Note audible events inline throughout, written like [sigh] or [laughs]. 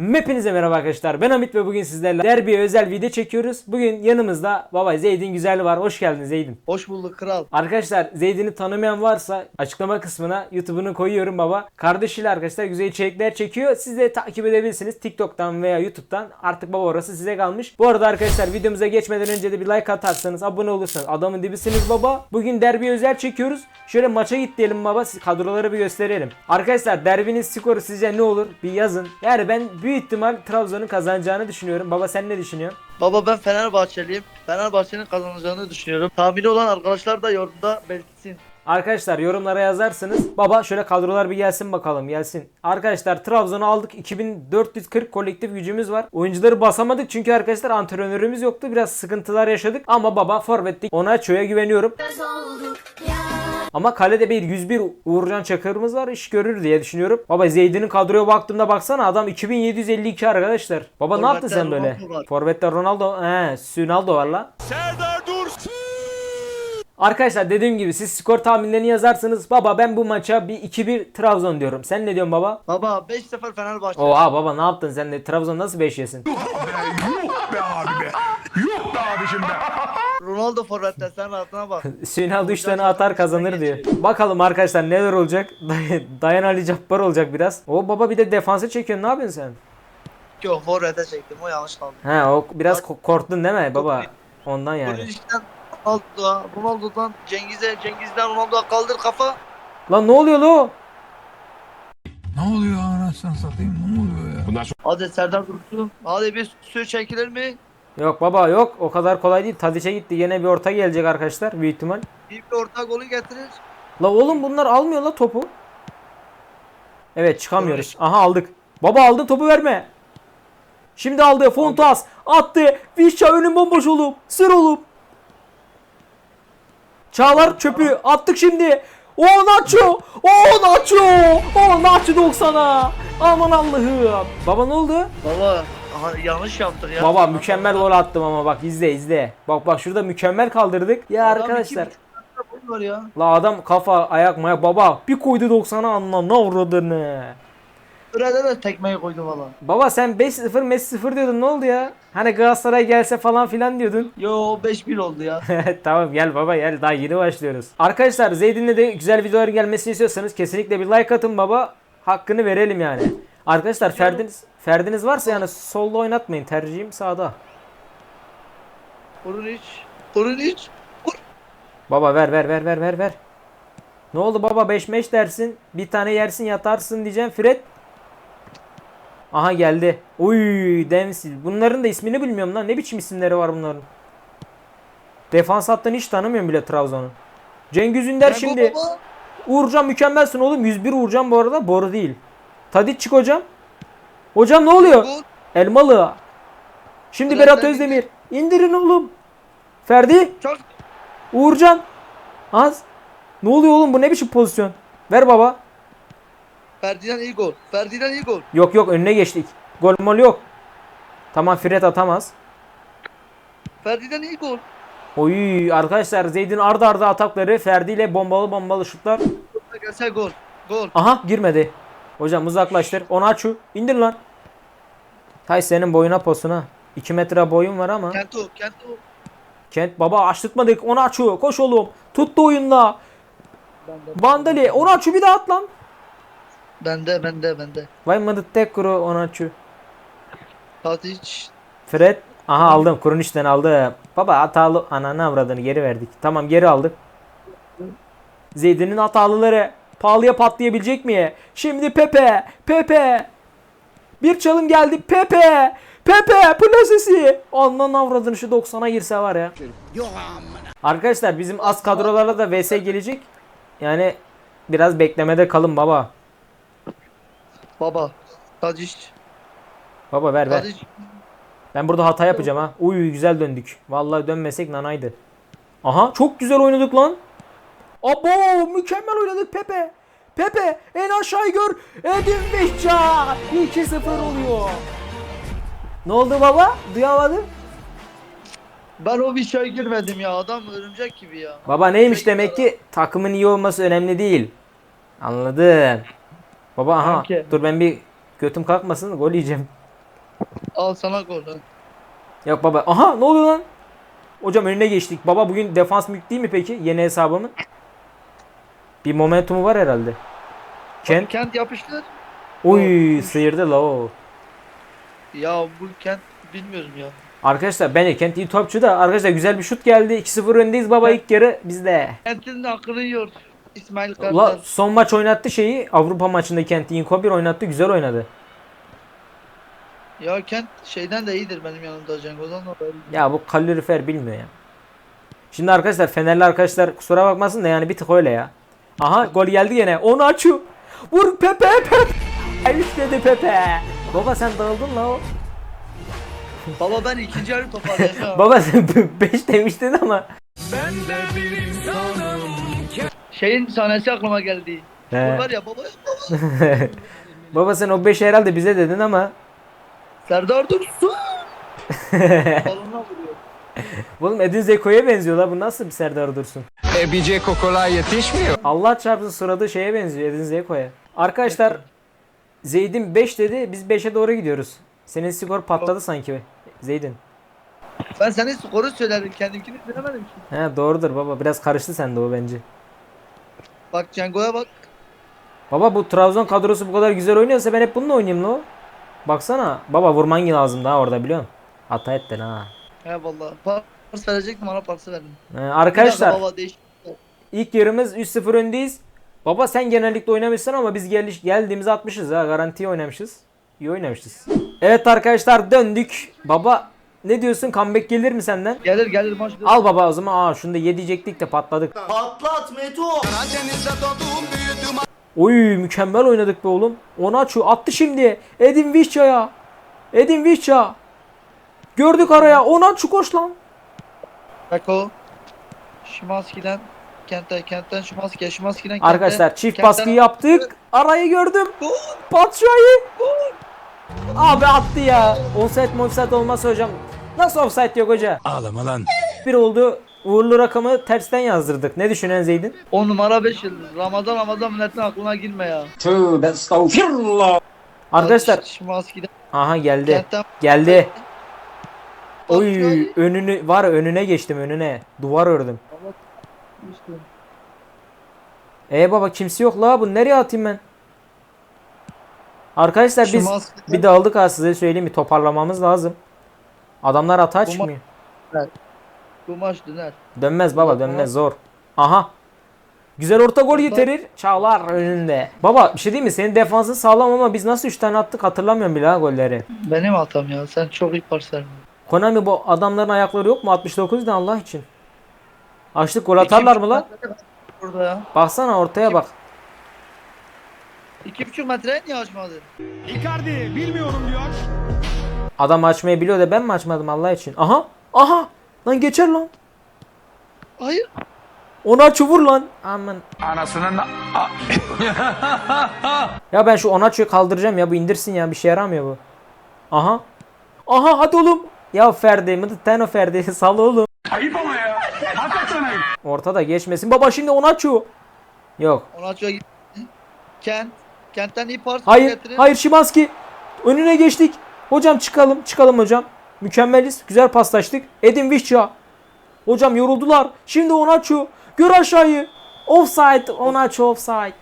Hepinize merhaba arkadaşlar. Ben Hamit ve bugün sizlerle derbiye özel video çekiyoruz. Bugün yanımızda baba Zeydin Güzel var. Hoş geldin Zeydin. Hoş bulduk kral. Arkadaşlar Zeydin'i tanımayan varsa açıklama kısmına YouTube'unu koyuyorum baba. Kardeşiyle arkadaşlar güzel içerikler çekiyor. Siz de takip edebilirsiniz TikTok'tan veya YouTube'dan. Artık baba orası size kalmış. Bu arada arkadaşlar videomuza geçmeden önce de bir like atarsanız, abone olursanız adamın dibisiniz baba. Bugün derbi özel çekiyoruz. Şöyle maça git diyelim baba. Kadroları bir gösterelim. Arkadaşlar derbinin skoru sizce ne olur? Bir yazın. Yani ben büyük ihtimal Trabzon'un kazanacağını düşünüyorum. Baba sen ne düşünüyorsun? Baba ben Fenerbahçeliyim. Fenerbahçe'nin kazanacağını düşünüyorum. Tahmini olan arkadaşlar da yorumda belirtsin. Arkadaşlar yorumlara yazarsınız. Baba şöyle kadrolar bir gelsin bakalım gelsin. Arkadaşlar Trabzon'u aldık. 2440 kolektif gücümüz var. Oyuncuları basamadık çünkü arkadaşlar antrenörümüz yoktu. Biraz sıkıntılar yaşadık. Ama baba forvetlik ona çoya güveniyorum. Ama kalede bir 101 Uğurcan Çakır'ımız var. iş görür diye düşünüyorum. Baba Zeydin'in kadroya baktığımda baksana adam 2752 arkadaşlar. Baba ne yaptın sen Forvetler böyle? Forvet'te Ronaldo, he, Sünaldo var la. Serdar Dursun. Arkadaşlar dediğim gibi siz skor tahminlerini yazarsınız. Baba ben bu maça bir 2-1 Trabzon diyorum. Sen ne diyorsun baba? Baba 5-0 Fenerbahçe. Oha baba ne yaptın sen de Trabzon nasıl 5 yesin? Yuh be abi be. Yuh be abicim be. Ronaldo forvette sen rahatına bak. [laughs] Sünal 3 tane atar kazanır diyor. Bakalım arkadaşlar neler olacak. [laughs] Day- Dayan Ali Cabbar olacak biraz. O baba bir de defansa çekiyor. Ne yapıyorsun sen? Yok forvete çektim o yanlış kaldı. He o biraz ko- korktun değil mi baba? Ondan yani. ilişkiden Ronaldo'ya, Ronaldo'dan Cengiz'e, Cengiz'den Ronaldo'ya kaldır kafa. Lan ne oluyor lo? Ne oluyor anasını satayım ne oluyor ya? Bundan Hadi Serdar Dursun. Hadi bir sür çekilir mi? Yok baba yok o kadar kolay değil. Tadiç'e gitti. Yine bir orta gelecek arkadaşlar büyük ihtimal. Bir, bir orta golü getirir. La oğlum bunlar almıyor la topu. Evet çıkamıyoruz. Aha aldık. Baba aldı topu verme. Şimdi aldı. Fontas attı. Vişça önün bomboş oğlum. Sır oğlum. Çağlar çöpü attık şimdi. O Nacho. O Nacho. O Nacho 90'a. Aman Allah'ım. Baba ne oldu? Baba aha, yanlış yaptık ya. Baba mükemmel gol attım ama bak izle izle. Bak bak şurada mükemmel kaldırdık. Ya Adam arkadaşlar. iki buçuk metre boyu var ya. La adam kafa ayak mayak baba bir koydu 90'a anlam ne uğradığını. Sürede de tekmeyi koydu valla. Baba sen 5-0 Messi 0 diyordun ne oldu ya? Hani Galatasaray gelse falan filan diyordun. Yo 5-1 oldu ya. [laughs] tamam gel baba gel daha yeni başlıyoruz. Arkadaşlar Zeydin'le de güzel videoların gelmesini istiyorsanız kesinlikle bir like atın baba. Hakkını verelim yani. Arkadaşlar Ferdiniz, Ferdiniz varsa yani solda oynatmayın tercihim sağda. Kurun iç. Kurun iç. Baba ver ver ver ver ver ver. Ne oldu baba 5 meş dersin. Bir tane yersin yatarsın diyeceğim Fred. Aha geldi. Uy Densil. Bunların da ismini bilmiyorum lan. Ne biçim isimleri var bunların. Defans hattını hiç tanımıyorum bile Trabzon'un. Cengiz Ünder şimdi. Uğurcan mükemmelsin oğlum. 101 Uğurcan bu arada. Boru değil. Tadiç çık hocam. Hocam ne oluyor? Elmalı. Şimdi Biraz Berat Özdemir. İndirin oğlum. Ferdi. Çok Uğurcan. Az. Ne oluyor oğlum bu ne biçim pozisyon? Ver baba. Ferdi'den iyi gol. Ferdi'den iyi gol. Yok yok önüne geçtik. Gol mol yok. Tamam Fred atamaz. Ferdi'den iyi gol. Oy arkadaşlar Zeydin arda arda atakları Ferdi ile bombalı bombalı şutlar. Gelse gol. Gol. Aha girmedi. Hocam uzaklaştır. Onu aç şu. İndir lan. Hay senin boyuna posuna. 2 metre boyun var ama. Kento. Kento. Kent baba açtırtmadık. Onu aç şu. Koş oğlum. Tuttu oyunda. Bende. Vandali. Onu aç şu bir daha at lan. Bende bende bende. Vay mıdıt tek kuru onu aç şu. Tadic. Fred. Aha aldım. Kuruniş'ten aldım. Baba hatalı ananı avradını geri verdik. Tamam geri aldık. Zeydin'in hatalıları pahalıya patlayabilecek mi? Şimdi Pepe. Pepe. Bir çalım geldi. Pepe. Pepe. Plasesi. Anan avradını şu 90'a girse var ya. Arkadaşlar bizim az kadrolarla da VS gelecek. Yani biraz beklemede kalın baba. Baba. Tadic. Baba ver ver. Ben burada hata yapacağım ha. Uy güzel döndük. Vallahi dönmesek nanaydı. Aha çok güzel oynadık lan. Abo mükemmel oynadık Pepe. Pepe en aşağıyı gör. Edin Vişça. 2-0 oluyor. Ne oldu baba? Duyamadım. Ben o bir şey girmedim ya. Adam örümcek gibi ya. Baba neymiş demek ki takımın iyi olması önemli değil. Anladın. Baba aha Sanki. dur ben bir götüm kalkmasın gol yiyeceğim. Al sana gol lan. Yok baba. Aha ne oluyor lan? Hocam önüne geçtik. Baba bugün defans mülk değil mi peki? Yeni hesabımın. Bir momentumu var herhalde. Kent. Kent yapıştır. Oy sıyırdı la o. Ya bu Kent bilmiyorum ya. Arkadaşlar bence Kent iyi topçu da arkadaşlar güzel bir şut geldi. 2-0 öndeyiz baba ilk yarı bizde. Kent'in de aklını yiyor. İsmail La Kartal. son maç oynattı şeyi Avrupa maçında Kent'i Inko 1 oynattı güzel oynadı. Ya Kent şeyden de iyidir benim yanımda Cengo'dan da. Ya bu kalorifer bilmiyor ya. Şimdi arkadaşlar Fenerli arkadaşlar kusura bakmasın da yani bir tık öyle ya. Aha gol geldi gene. Onu açıyor. Vur Pepe Pepe. Ay dedi Pepe. Baba sen dağıldın la o. Baba ben ikinci yarı toparlayacağım. [laughs] Baba sen 5 demiştin ama. Şeyin sahnesi aklıma geldi. He. Var ya baba [laughs] Baba sen o 5 herhalde bize dedin ama. Serdar Dursun. Balonuna [laughs] vuruyor. [laughs] Oğlum Edin Zeko'ya benziyor la bu nasıl bir Serdar Dursun? E bir Ceko kolay yetişmiyor. Allah çarpsın suradı şeye benziyor Edin Zeko'ya. Arkadaşlar Zeydin 5 dedi biz 5'e doğru gidiyoruz. Senin skor patladı sanki Zeydin. Ben senin skoru söyledim. Kendimkini bilemedim ki. He doğrudur baba biraz karıştı sende o bence. Bak Cengo'ya bak. Baba bu Trabzon kadrosu bu kadar güzel oynuyorsa ben hep bununla oynayayım lo. Baksana baba vurman lazım daha orada biliyor musun? Hata ettin ha. He valla. Pas verecektim bana pası verdin. He, arkadaşlar Baba ilk yarımız 3-0 öndeyiz. Baba sen genellikle oynamışsın ama biz geliş, geldiğimizde atmışız ha garantiye oynamışız. İyi oynamışız. Evet arkadaşlar döndük. Baba ne diyorsun comeback gelir mi senden? Gelir gelir maç. Al baba o zaman aa şunu da ye diyecektik de patladık. Patlat Meto. Oy mükemmel oynadık be oğlum. Onu açıyor attı şimdi. Edin Vişça'ya. Edin Vişça. Gördük araya. Onu aç koş lan. Beko. Şimanski'den Kent'e, Kent'ten Şimanski'ye, Şimanski'den Kent'e. Arkadaşlar çift Kent'ten- baskı yaptık. Arayı gördüm. Batshuayi. Abi attı ya. Offside offside olmaz hocam. Nasıl offside yok hoca? Ağlama lan. Bir oldu. Uğurlu rakamı tersten yazdırdık. Ne düşünen Zeydin? 10 numara 5 yıldız. Ramazan Ramazan milletin aklına girme ya. Arkadaşlar. Şimanski'den Aha geldi. Kent'ten. Geldi. Oy önünü var önüne geçtim önüne. Duvar ördüm. E baba kimse yok la bu nereye atayım ben? Arkadaşlar biz Şimanski'den- bir dağıldık ha size söyleyeyim bir toparlamamız lazım. Adamlar hata Bu ma- çıkmıyor. Bu maç döner. Dönmez baba dönmez zor. Aha. Güzel orta gol getirir. Çağlar önünde. Baba bir şey değil mi? Senin defansın sağlam ama biz nasıl 3 tane attık hatırlamıyorum bile ha golleri. Benim hatam ya. Sen çok iyi pas. Konami bu adamların ayakları yok mu? 69 ne Allah için. Açlık gol atarlar mı lan? Burada ya. Baksana ortaya bak. 2,5 metreye niye açmadın? Icardi bilmiyorum diyor. Adam açmayı biliyor da ben mi açmadım Allah için? Aha. Aha. Lan geçer lan. Hayır. Onu aç vur lan. Aman. Anasının Ya ben şu Onaço'yu kaldıracağım ya bu indirsin ya bir şey yaramıyor bu. Aha. Aha hadi oğlum. Ya Ferdi mıdıtten o Ferdi [laughs] sal oğlum. Ayıp ama ya. Hakikaten ayıp. Ortada geçmesin. Baba şimdi Onaço. Yok. Ona açıyor git. Kent. Kent'ten iyi pas Hayır. getirin. Hayır Şimanski. Önüne geçtik. Hocam çıkalım. Çıkalım hocam. Mükemmeliz. Güzel paslaştık. Edin Vişça. Hocam yoruldular. Şimdi Onaço. Gör aşağıyı. Offside. Onaço offside.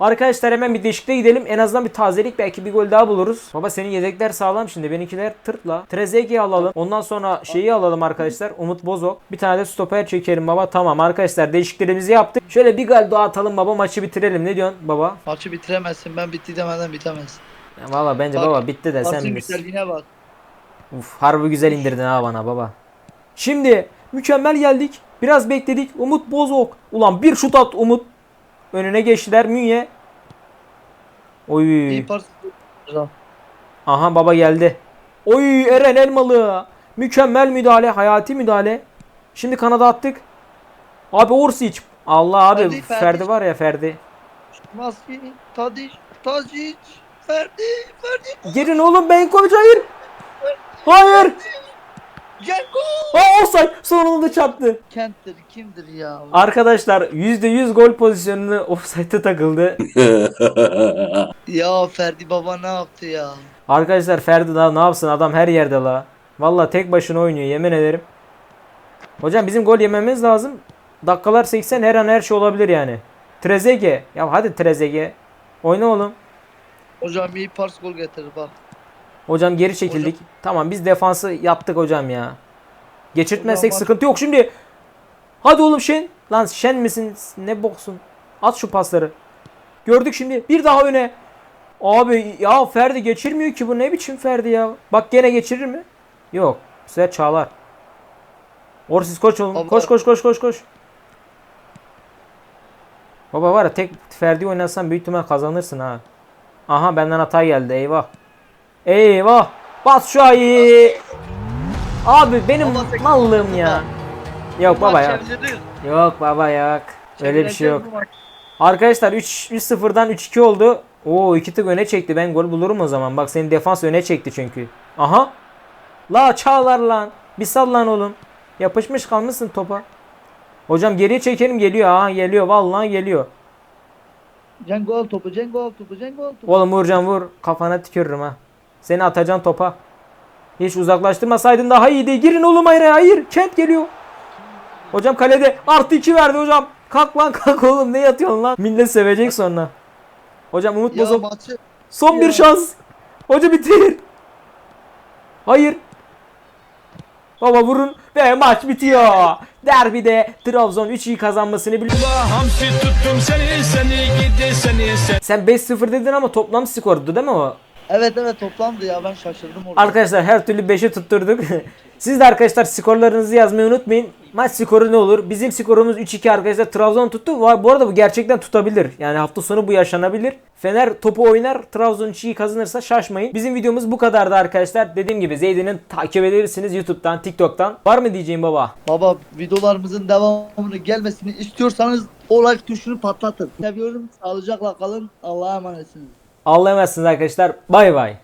Arkadaşlar hemen bir değişikliğe gidelim. En azından bir tazelik belki bir gol daha buluruz. Baba senin yedekler sağlam şimdi. Benimkiler tırtla. Trezeguet'i alalım. Ondan sonra şeyi alalım arkadaşlar. Umut Bozok. Bir tane de stoper çekelim baba. Tamam arkadaşlar değişikliklerimizi yaptık. Şöyle bir gol daha atalım baba. Maçı bitirelim. Ne diyorsun baba? Maçı bitiremezsin. Ben bitti demeden bitemez. Ya Valla bence Bak, baba bitti de sen bilirsin. bak. Uf harbi güzel indirdin ha bana baba. Şimdi mükemmel geldik. Biraz bekledik. Umut Bozok. Ulan bir şut at Umut. Önüne geçtiler Münye. Oy. İyi pas. Aha baba geldi. Oy Eren Elmalı. Mükemmel müdahale. Hayati müdahale. Şimdi kanada attık. Abi Orsic. Allah abi Ferdi, Ferdi, Ferdi. var ya Ferdi. Maski, Tadic, Tadic, Ferdi, Ferdi. Girin oğlum Benkovic hayır. Hayır. Cengo! Aa offside sonunda çarptı. Kent'tir kimdir ya? Arkadaşlar %100 gol pozisyonunu offside'e takıldı. [laughs] Ya Ferdi baba ne yaptı ya? Arkadaşlar Ferdi daha ne yapsın adam her yerde la. Valla tek başına oynuyor yemin ederim. Hocam bizim gol yememiz lazım. Dakikalar 80 her an her şey olabilir yani. Trezeguet. Ya hadi Trezeguet. Oyna oğlum. Hocam iyi pars gol getirir bak. Hocam geri çekildik. Tamam biz defansı yaptık hocam ya. Geçirtmezsek Hocam, sıkıntı yok şimdi. Hadi oğlum Şen. Lan Şen misin? Ne boksun? At şu pasları. Gördük şimdi. Bir daha öne. Abi ya Ferdi geçirmiyor ki bu ne biçim Ferdi ya. Bak gene geçirir mi? Yok. Bu sefer Çağlar. Orsiz koş oğlum. Baba. Koş koş koş koş koş. Baba var ya tek Ferdi oynatsan büyük ihtimal kazanırsın ha. Aha benden hata geldi eyvah. Eyvah. Bas şu ayı. Abi benim tek- mallığım ya. Yok baba çevrilir. Yok baba yok. Öyle bir şey yok. Arkadaşlar 3 3-0'dan 3-2 oldu. Oo iki tık öne çekti. Ben gol bulurum o zaman. Bak senin defans öne çekti çünkü. Aha. La çağlar lan. Bir sal lan oğlum. Yapışmış kalmışsın topa. Hocam geriye çekelim geliyor. Aha geliyor. Vallahi geliyor. Cengo al topu, Cengo al topu, Cengo al topu. Oğlum vuracağım vur. Kafana tükürürüm ha. Seni atacağım topa. Hiç uzaklaştırmasaydın daha iyiydi. Girin oğlum hayır hayır. Kent geliyor. Hocam kalede artı 2 verdi hocam. Kalk lan [laughs] kalk oğlum ne yatıyorsun lan. Millet sevecek sonra. Hocam Umut Ya Bozok maçı son bir Ya. şans. Hoca bitir. Hayır. Baba vurun ve maç bitiyor. Derbide Trabzon 3-2 kazanmasını biliyor. Hamsi tuttum seni seni gidi seni sen. Sen 5-0 dedin ama toplam skordu değil mi o? Evet evet toplamdı ya ben şaşırdım orada. Arkadaşlar her türlü 5'e tutturduk. [laughs] Siz de arkadaşlar skorlarınızı yazmayı unutmayın. Maç skoru ne olur? Bizim skorumuz 3-2 arkadaşlar. Trabzon tuttu. Bu arada bu gerçekten tutabilir. Yani hafta sonu bu yaşanabilir. Fener topu oynar. Trabzon 3-2 kazanırsa şaşmayın. Bizim videomuz bu kadardı arkadaşlar. Dediğim gibi Zeydi'nin takip edebilirsiniz YouTube'dan, TikTok'tan. Var mı diyeceğim baba? Baba videolarımızın devamını gelmesini istiyorsanız o like tuşunu patlatın. Seviyorum. Sağlıcakla kalın. Allah'a emanetsiniz. Allah'a emanetsiniz arkadaşlar. Bay bay.